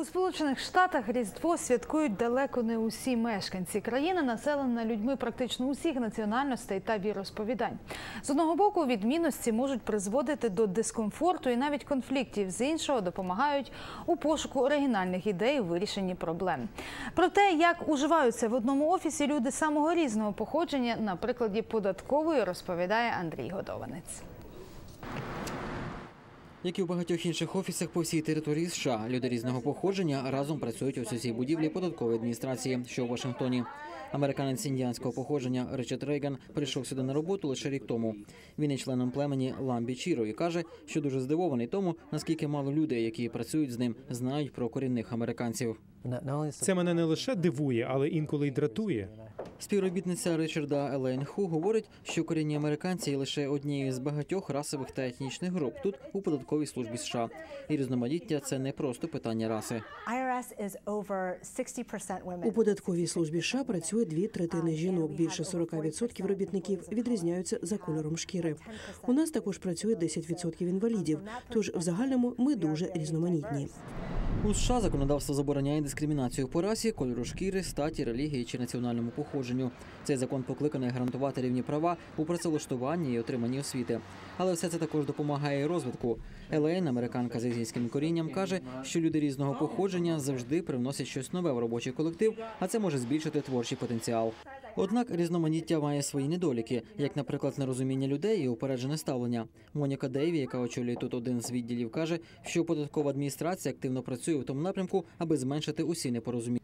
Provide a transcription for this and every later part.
У Сполучених Штатах Різдво святкують далеко не усі мешканці. Країна населена людьми практично усіх національностей та віросповідань. З одного боку, відмінності можуть призводити до дискомфорту і навіть конфліктів. З іншого допомагають у пошуку оригінальних ідей у вирішенні проблем. Про те, як уживаються в одному офісі люди самого різного походження, на прикладі податкової розповідає Андрій Годованець. Як і в багатьох інших офісах по всій території США, люди різного походження разом працюють у цій будівлі податкової адміністрації, що у Вашингтоні. Американець індіанського походження Ричард Рейган прийшов сюди на роботу лише рік тому. Він є членом племені Ламбі Чіро і каже, що дуже здивований тому, наскільки мало людей, які працюють з ним, знають про корінних американців. Це мене не лише дивує, але інколи й дратує. Співробітниця Ричарда Елейн Ху говорить, що корінні американці є лише однією з багатьох расових та етнічних груп тут у податковій службі США. І різноманіття це не просто питання раси. IRS is over 60% women. У податковій службі США працює дві третини жінок. Більше 40% робітників відрізняються за кольором шкіри. У нас також працює 10% інвалідів. Тож в загальному ми дуже різноманітні. У США законодавство забороняє дискримінацію по расі, кольору шкіри, статі, релігії чи національному походженню. Цей закон покликаний гарантувати рівні права у працевлаштуванні і отриманні освіти. Але все це також допомагає розвитку. Елейн, американка з азійським корінням, каже, що люди різного походження завжди привносять щось нове в робочий колектив, а це може збільшити творчий потенціал. Однак різноманіття має свої недоліки, як, наприклад, нерозуміння людей і упереджене ставлення. Моніка Дейві, яка очолює тут один з відділів, каже, що податкова адміністрація активно працює в тому напрямку, аби зменшити усі непорозуміння.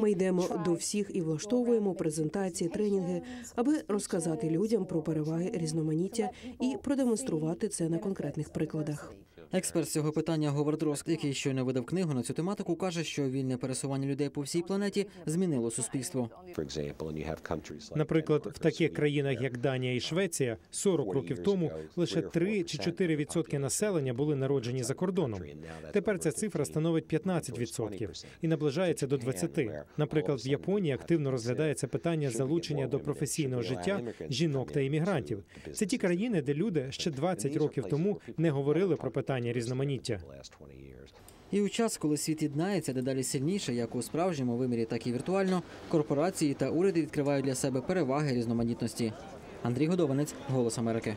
Ми йдемо до всіх і влаштовуємо презентації, тренінги, аби розказати людям про переваги різноманіття і продемонструвати це на конкретних прикладах. Експерт з цього питання Говард Роск, який щойно видав книгу на цю тематику, каже, що вільне пересування людей по всій планеті змінило суспільство. Наприклад, в таких країнах, як Данія і Швеція, 40 років тому лише 3 чи 4 відсотки населення були народжені за кордоном. Тепер ця цифра становить 15 відсотків і наближається до 20. Наприклад, в Японії активно розглядається питання залучення до професійного життя жінок та іммігрантів. Це ті країни, де люди ще 20 років тому не говорили про питання різноманіття. І у час, коли світ єднається дедалі сильніше, як у справжньому вимірі, так і віртуально, корпорації та уряди відкривають для себе переваги різноманітності. Андрій Годованець, Голос Америки.